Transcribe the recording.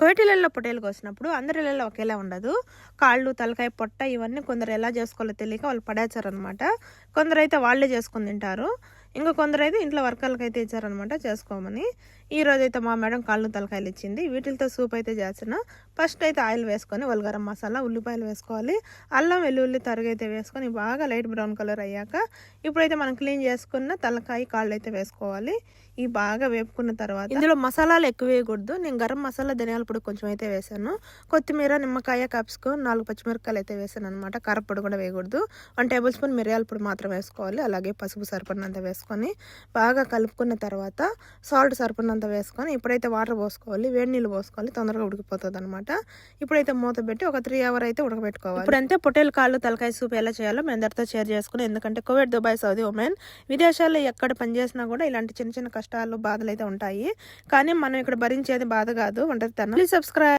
కోటిలలో పొట్టేలు కోసినప్పుడు అందరి ఇళ్ళల్లో ఒకేలా ఉండదు. కాళ్ళు తలకాయ పొట్ట ఇవన్నీ కొందరు ఎలా చేసుకోవాలో తెలియక వాళ్ళు పడేచ్చారనమాట కొందరు అయితే వాళ్ళే చేసుకొని తింటారు. ఇంకా కొందరు అయితే ఇంట్లో వర్కర్లకు అయితే ఇచ్చారనమాట చేసుకోమని. ఈ రోజు అయితే మా మేడం కాళ్ళు తలకాయలు ఇచ్చింది. వీటితో సూప్ అయితే చేసిన ఫస్ట్ అయితే ఆయిల్ వేసుకొని వల్గరం మసాలా ఉల్లిపాయలు వేసుకోవాలి. అల్లం వెల్లుల్లి తరుగైతే వేసుకొని బాగా లైట్ బ్రౌన్ కలర్ అయ్యాక ఇప్పుడైతే మనం క్లీన్ చేసుకున్న తలకాయ కాళ్ళు అయితే వేసుకోవాలి. ఈ బాగా వేపుకున్న తర్వాత ఇందులో మసాలాలు ఎక్కువ వేయకూడదు. నేను గరం మసాలా ధనియాల పొడి కొంచెం అయితే వేసాను కొత్తిమీర నిమ్మకాయ క్యాప్సికం నాలుగు పచ్చిమిరపకాయలు అయితే వేసాను అనమాట కారపొడి కూడా వేయకూడదు. వన్ టేబుల్ స్పూన్ మిరియాల పొడి మాత్రం వేసుకోవాలి. అలాగే పసుపు సరిపడినంత వేసుకొని బాగా కలుపుకున్న తర్వాత సాల్ట్ సరిపడినంత వేసుకొని ఇప్పుడైతే వాటర్ పోసుకోవాలి వేడి నీళ్ళు పోసుకోవాలి తొందరగా ఉడికిపోతుంది అనమాట ఇప్పుడైతే మూత పెట్టి ఒక త్రీ అవర్ అయితే ఉడకబెట్టుకోవాలి. ఇప్పుడంతే పొట్టేలు కాళ్ళు తలకాయ సూప్ ఎలా చేయాలో మీ అందరితో షేర్ చేసుకుని ఎందుకంటే కోవిడ్ దుబాయ్ సౌదీ ఉమెన్ విదేశాల్లో ఎక్కడ పనిచేసినా కూడా ఇలాంటి చిన్న చిన్న కష్టాలు బాధలు అయితే ఉంటాయి. కానీ మనం ఇక్కడ భరించేది బాధ కాదు ఉంటుంది తను సబ్స్క్రైబ్.